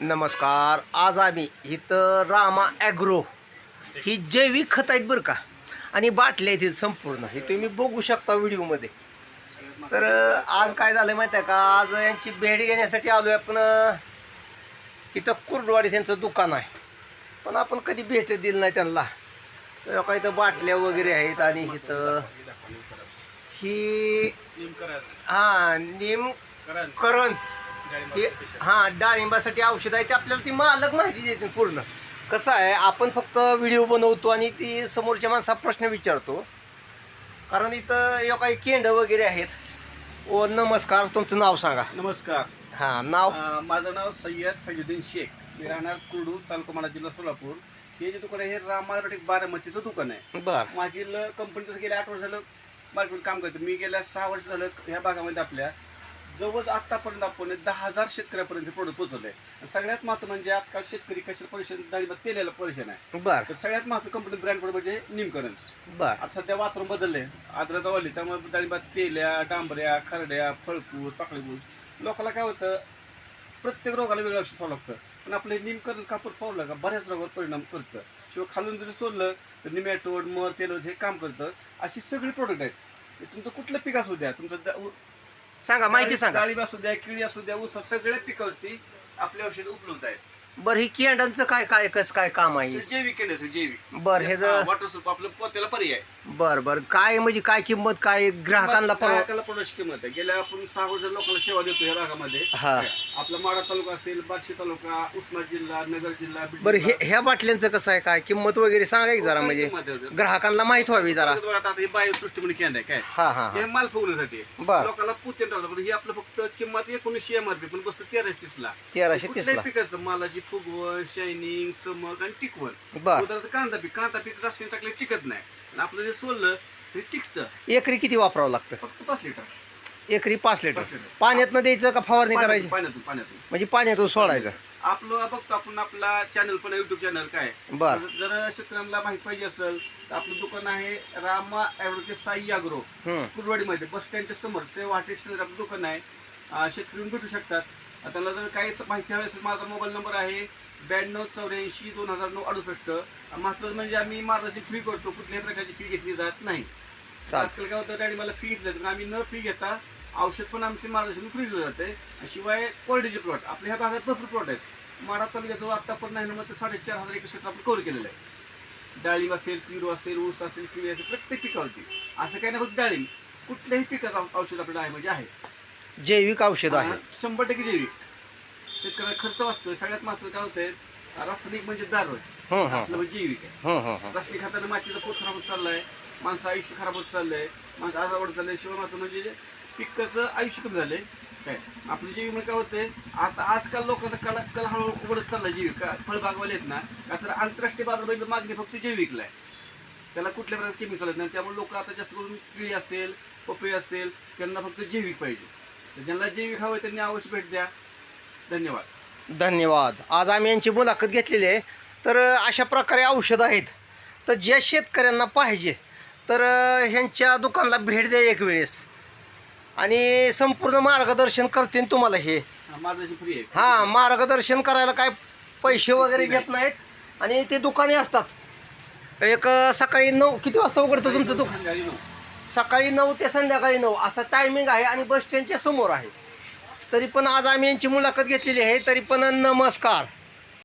नमस्कार आज आम्ही इथं रामा ॲग्रो. ही जैविक खत आहेत बरं का. आणि बाटल्या आहेत संपूर्ण. हे तुम्ही बघू शकता व्हिडिओमध्ये. तर आज काय झालं माहिती आहे का? आज यांची भेट घेण्यासाठी आलो आहे आपण इथं कुर्डवाडी त्यांचं दुकान आहे. पण आपण कधी भेट दिली नाही त्यांना. तर इथं बाटल्या वगैरे आहेत आणि इथं ही हां निम करंज. हे हां डाळिंबासाठी औषध आहे ते आपल्याला ती मालक माहिती देते पूर्ण. कसं आहे आपण फक्त व्हिडिओ बनवतो आणि ती समोरच्या माणसाला प्रश्न विचारतो. कारण इथं हे काही केंड वगैरे आहेत. ओ नमस्कार तुमचं नाव सांगा. नमस्कार. हां नाव? अं, माझं नाव सय्यद फैजुद्दीन शेख. मी राहणार कुर्डू तालुका माडा जिल्हा सोलापूर. हे जे दुकान आहे हे रामारोटिक बारामतीचं दुकान आहे. बर. मागील कंपनीचं गेल्या आठ वर्ष झालं मार्केट काम करतो. मी गेल्या सहा वर्ष झालं ह्या भागामध्ये आपल्या. जवळ आतापर्यंत आपण दहा हजार शेतकऱ्यापर्यंत प्रोडक्ट पोहोचवलंय. आणि सगळ्यात महत्त्व म्हणजे आजकाल शेतकरी कशाला परेशान डाळिंबात तेलाला परेशान आहे. बर. तर सगळ्यात महत्त्व कंपनी ब्रँड म्हणजे निमकरन्स बर. आता सध्या वातावरण बदललंय. आर्द्रता वाढली त्यामुळे डाळिंबात तेल्या डांबऱ्या खरड्या फळकूर पाकळीकूर लोकांना काय होतं प्रत्येक रोगाला वेगळं औषध पाहावं लागतं. पण आपलं निमकरण कापड पावलं का बऱ्याच रोगावर परिणाम करतं. शिवाय खालून जर सोडलं तर निमॅटोड मर तेल हे काम करतं. अशी सगळी प्रोडक्ट आहेत. तुमचं कुठलं पीक असू द्या तुमचं सांगा माहिती सांगा. डाळिंब असू द्या केळी असू द्या ऊस सगळ्या पिकावरती आपले औषध उपलब्ध आहेत. बरं ही केंडांचं काय काय कसं काय काम आहे? जैविक जैविक. बर हे जर वॉटर सूप आपलं पोत्याला पर्याय. बर बर. काय म्हणजे काय किंमत काय ग्राहकांना परवा ग्राहकाला पडण्याची किंमत आहे. गेल्या आपण सहा वर्ष लोकांना सेवा देतो या भागामध्ये हा. आपला माडा तालुका असेल बार्शी तालुका उस्मानाबाद जिल्हा नगर जिल्हा बीड बरं हे जिल्हा. ह्या बाटल्यांचं कसं आहे? काय किंमत वगैरे सांगा की जरा म्हणजे किंमत आहे. ग्राहकांना माहीत व्हावी जरा. बघा आता हे बायोसृष्टी म्हणून केंद्र आहे काय? हा हा हे. हा माल फुगण्यासाठी आहे. बर. लोकांना टाकलं पण हे आपलं फक्त किंमत एकोणीसशे एम आर पी पण बसतं तेराशे तीसला. तेराशे कुठल्याही तीसला. पिकाचं मालाची फुगवण शायनिंग चमक आणि टिकवण. बर. उदाहरणार्थ कांदा पीक कांदा पीक रस्त्याने टाकले टिकत नाही. आणि आपलं जे सोललं ते टिकतं. एकरी किती वापरावं लागतं? फक्त पाच लिटर. एकरी पाच लिटर. पाच लिटर. पाण्यातनं द्यायचं का फवारणी करायची? पाण्यातून पाण्यातून. म्हणजे पाण्यातून सोडायचं. आपलं बघतो आपण आपला चॅनल पण युट्यूब चॅनल काय? बर. जर जर शेतकऱ्यांना माहिती पाहिजे असेल तर आपलं दुकान आहे रामा ॲग्रोचे साई अॅग्रो हम्म. कुरवाडीमध्ये बस स्टँडच्या समोर ते शेजारी आपलं दुकान आहे. अं, शेतकरी येऊन भेटू शकतात. त्यांना जर काही माहिती हवी असेल माझा मोबाईल नंबर आहे ब्याण्णव चौऱ्याऐंशी दोन हजार नऊ अडुसष्ट. महत्वाचं म्हणजे आम्ही मार्गदर्शन फी करतो कुठल्याही प्रकारची फी घेतली जात नाही. आजकाल काय होतं डॅडी मला फी घेतलं आम्ही न फी घेता औषध पण आमचे मार्गदर्शन फ्री दिलं जाते शिवाय क्वालिटीचे प्लॉट आपल्या ह्या भागात भरपूर प्लॉट आहेत. माडा तालुक्यात आतापर्यंत नाही ना साडेचार हजार एकर क्षेत्र आपण कव्हर केलेलं आहे. डाळिंब असेल पेरू असेल ऊस असेल किवी असेल प्रत्येक पिकावरती. असं काही नाही फक्त डाळिंब. कुठल्याही पिकाचं औषध आपल्या डाळीमध्ये आहे. जैविक औषध आहे शंभर टक्के जैविक. शेतकऱ्याला खर्च वाचतोय. सगळ्यात महत्त्वाचं काय होतंय रासायनिक म्हणजे दारू हं हं आपलं म्हणजे जैविक आहे. हं हं हं. रासायनिक खताने मातीचा पोत खराब होत चाललाय माणसं आयुष्य खराब होत चाललंय माणसं आजार वाढत चाललंय. शिवाय मात्र म्हणजे पिकाचं आयुष्य कमी झालंय. काय? आपलं जैविक म्हणजे काय होतंय आता आजकाल लोकांचा कला कला हळूहळू उघडत चाललाय जैविक. का? फळबागवाले आहेत ना का तर आंतरराष्ट्रीय बाजारपेठेत मागणी फक्त जैविकला आहे. त्याला कुठल्या प्रकारचे केमिकल चालत नाही. त्यामुळे लोक आता जास्त करून केळी असेल पपई असेल त्यांना फक्त जैविक पाहिजे. तर ज्यांना जैविक हवं त्यांनी अवश्य भेट द्या. धन्यवाद. धन्यवाद. आज आम्ही यांची मुलाखत घेतलेली आहे. तर अशा प्रकारे औषधं आहेत. तर ज्या शेतकऱ्यांना पाहिजे तर ह्यांच्या दुकानाला भेट द्या एक वेळेस. आणि संपूर्ण मार्गदर्शन करतील तुम्हाला हे. हा, माझं फ्री आहे. हां मार्गदर्शन करायला काय पैसे वगैरे घेत नाहीत. आणि ते दुकाने असतात. एक सकाळी नऊ किती वाजता उघडतं तुमचं दुकान? संध्याकाळी नऊ. सकाळी नऊ ते संध्याकाळी नऊ असा टायमिंग आहे आणि बस स्टँडच्या समोर आहे. तरी पण आज आम्ही यांची मुलाखत घेतलेली आहे तरी पण नमस्कार.